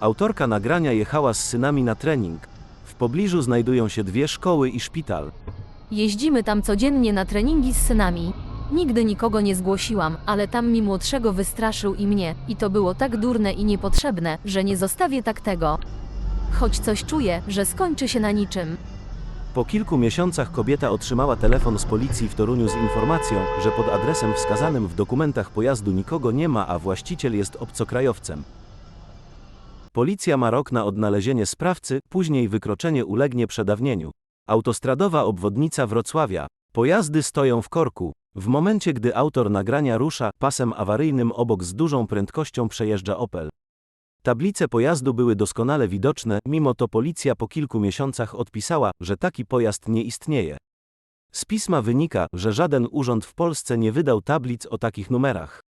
Autorka nagrania jechała z synami na trening. W pobliżu znajdują się dwie szkoły i szpital. Jeździmy tam codziennie na treningi z synami. Nigdy nikogo nie zgłosiłam, ale tam mi młodszego wystraszył i mnie, i to było tak durne i niepotrzebne, że nie zostawię tak tego. Choć coś czuję, że skończy się na niczym. Po kilku miesiącach kobieta otrzymała telefon z policji w Toruniu z informacją, że pod adresem wskazanym w dokumentach pojazdu nikogo nie ma, a właściciel jest obcokrajowcem. Policja ma rok na odnalezienie sprawcy, później wykroczenie ulegnie przedawnieniu. Autostradowa obwodnica Wrocławia. Pojazdy stoją w korku. W momencie, gdy autor nagrania rusza, pasem awaryjnym obok z dużą prędkością przejeżdża Opel. Tablice pojazdu były doskonale widoczne, mimo to policja po kilku miesiącach odpisała, że taki pojazd nie istnieje. Z pisma wynika, że żaden urząd w Polsce nie wydał tablic o takich numerach.